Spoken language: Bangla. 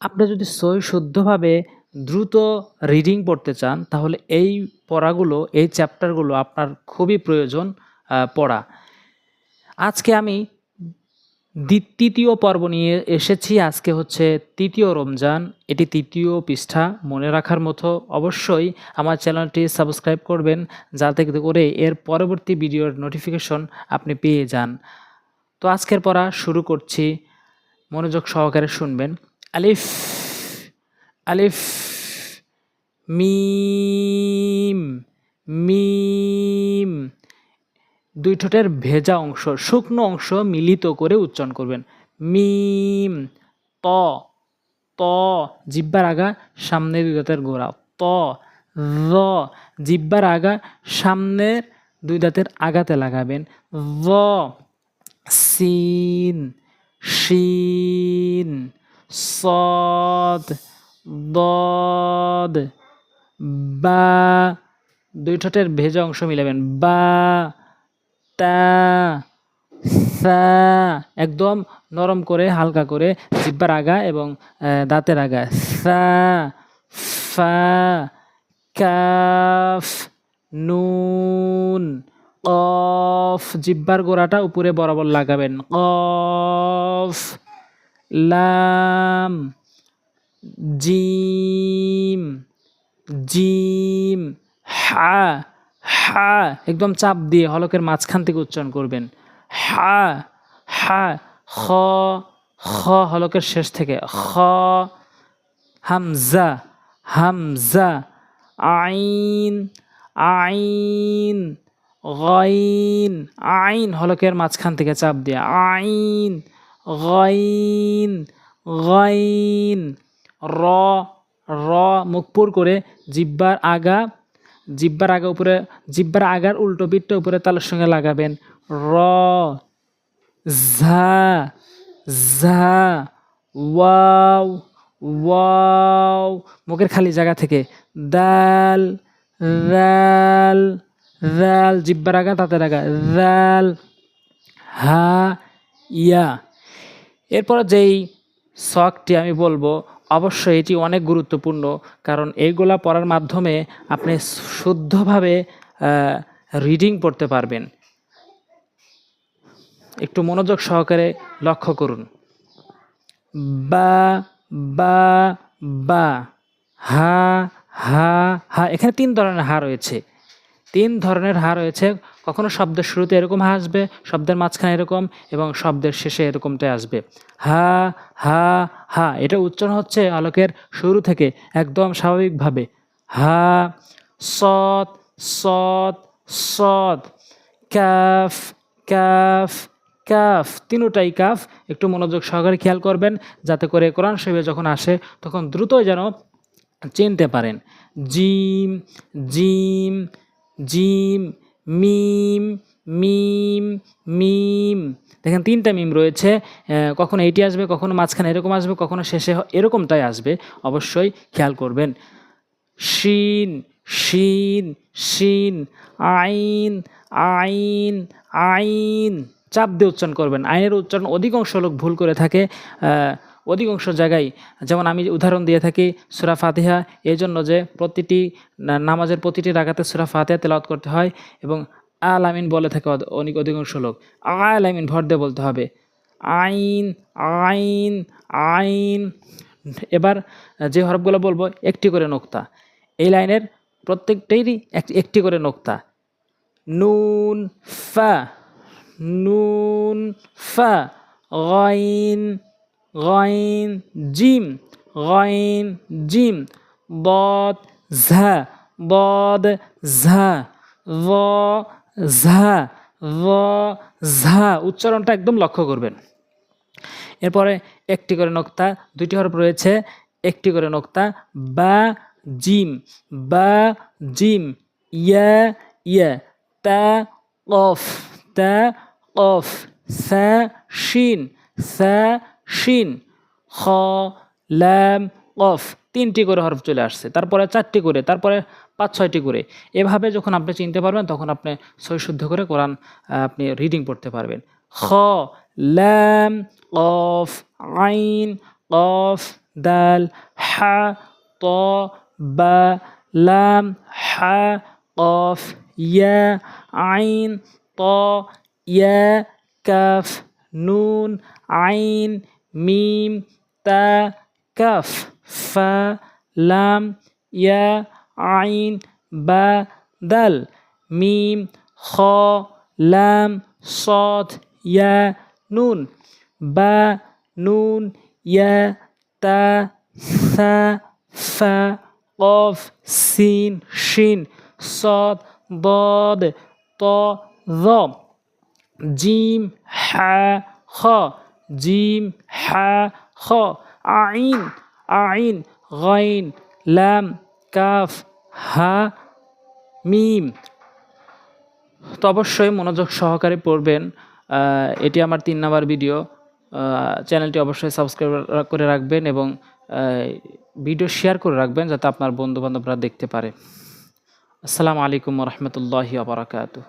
আপনি যদি সই শুদ্ধভাবে দ্রুত রিডিং পড়তে চান, তাহলে এই পড়াগুলো, এই চ্যাপ্টারগুলো আপনার খুবই প্রয়োজন পড়া। আজকে আমি তৃতীয় পর্ব নিয়ে এসেছি। আজকে হচ্ছে তৃতীয় রমজান। এটি তৃতীয় পৃষ্ঠা। মনে রাখার মতো অবশ্যই আমার চ্যানেলটি সাবস্ক্রাইব করবেন, যাতে করে এর পরবর্তী ভিডিওর নোটিফিকেশন আপনি পেয়ে যান। তো আজকের পড়া শুরু করছি। মনোযোগ সহকারে শুনবেন। আলিফ আলিফ, মিম মিম। দুই ঠোঁটের ভেজা অংশ, শুকনো অংশ মিলিত করে উচ্চারণ করবেন। মিম, ত ত, জিব্বার আগা সামনের দুই দাঁতের গোড়া। ত র জিব্বার আগা সামনের দুই দাঁতের আগাতে লাগাবেন। র সিন, শিন। সদ, দদ, বা। দুই ঠোঁটের ভেজা অংশ মিলাবেন। বা, তা, সা। একদম নরম করে, হালকা করে জিব্বার আগা এবং দাঁতের আগা সা, ফা, কাফ, নুন, কফ। জিব্বার গোড়াটা উপরে বরাবর লাগাবেন। কফ। লাম, জিম জিম, হা হা, একদম চাপ দিয়ে হলকের মাঝখান থেকে উচ্চারণ করবেন। হা হা, খ খ হলকের শেষ থেকে খ, হামজা হামজা, আইন আইন, গইন, আইন হলকের মাঝখান থেকে চাপ দিয়ে আইন গইন গইন। র র মুখপুর করে জিব্বার আগা জিব্বার আগা উপরে, জিব্বার আগার উল্টো পিঠটা উপরে তালের সঙ্গে লাগাবেন। র, ঝা ঝা, ওয়াও ওয়াও। মুখের খালি জায়গা থেকে দাল, রাল রাল। জিব্বার আগা তাতে আগা, রাল, হা, ইয়া। এরপর যেই শখটি আমি বলব, অবশ্যই এটি অনেক গুরুত্বপূর্ণ, কারণ এইগুলা পড়ার মাধ্যমে আপনি শুদ্ধভাবে রিডিং পড়তে পারবেন। একটু মনোযোগ সহকারে লক্ষ্য করুন। বা বা বা, হা হা হা, এখানে তিন ধরনের হা রয়েছে। তিন ধরনের হা রয়েছে। কখনো শব্দের শুরুতে এরকম হা আসবে, শব্দের মাঝখানে এরকম এবং শব্দের শেষে এরকমটাই আসবে। হা হা হা, এটা উচ্চারণ হচ্ছে আলোকের শুরু থেকে একদম স্বাভাবিকভাবে। হা, সৎ সৎ সৎ, ক্যাফ ক্যাফ কাফ তিনোটাই কাফ একটু মনোযোগ সহকারে খেয়াল করবেন যাতে করে কোরআন শরীফে যখন আসে তখন দ্রুতই যেন চিনতে পারেন। জিম জিম জিম মিম মিম মিম। দেখেন, তিনটা মিম রয়েছে। কখনো এইটি আসবে, কখনো মাঝখানে এরকম আসবে, কখনো শেষে এরকমটাই আসবে। অবশ্যই খেয়াল করবেন। শিন শিন শিন, আইন আইন আইন। চাপ দিয়ে উচ্চারণ করবেন। আইনের উচ্চারণ অধিকাংশ লোক ভুল করে থাকে। অধিকাংশ জায়গায়, যেমন আমি উদাহরণ দিয়ে থাকি সুরা ফাতিহা এই জন্য যে প্রতিটি নামাজের প্রতিটি রাগাতে সুরা ফাতিহা তেলাওয়াত করতে হয় এবং আল আমিন বলে থাকে অনেক অধিকাংশ লোক। আল আমিন ভর দিয়ে বলতে হবে। আইন আইন আইন। এবার যে হরফগুলো বলব, একটি করে নোক্তা। এই লাইনের প্রত্যেকটাইরই এক- একটি করে নোক্তা। নুন, ফা। নুন, ফা। গইন গইন জিম গইন জিম। বদ ঝা বদ ঝা ভ ঝা ভ ঝা। উচ্চারণটা একদম লক্ষ্য করবেন। এরপরে একটি করে নোক্তা, দুইটি হরফ রয়েছে, একটি করে নোক্তা, বা জিম বা জিম। ইয়া ইয়া, তা কফ তা কফ সা, শিন, সা শিন, খ, ল্যাম, কফ তিনটি করে হরফ চলে আসছে। তারপরে চারটি করে, তারপরে পাঁচ, ছয়টি করে। এভাবে যখন আপনি চিনতে পারবেন, তখন আপনি সই শুদ্ধ করে কোরআন আপনি রিডিং পড়তে পারবেন। খ, ল্যাম, কফ, আইন, কফ, দাল, হা ত বা, লাম, হা, কফ, ইয়া, আইন ত ইয়া, কাফ, নুন, আইন ميم تا كاف فا لام يا عين با دل ميم خا لام صاد يا نون. با نون يا تا ثا فا قاف سين شين. صاد ضاد طا ظا جيم حا خا. জিম, হা, খ, আইন আইন, গাইন, লাম, কাফ, হা, মিম। তো অবশ্যই মনোযোগ সহকারে পড়বেন। এটি আমার তিন নাম্বার ভিডিও। চ্যানেলটি অবশ্যই সাবস্ক্রাইব করে রাখবেন এবং ভিডিও শেয়ার করে রাখবেন যাতে আপনার বন্ধুবান্ধবরা দেখতে পারে। আসসালামু আলাইকুম রহমতুল্লাহি আবরাকাতু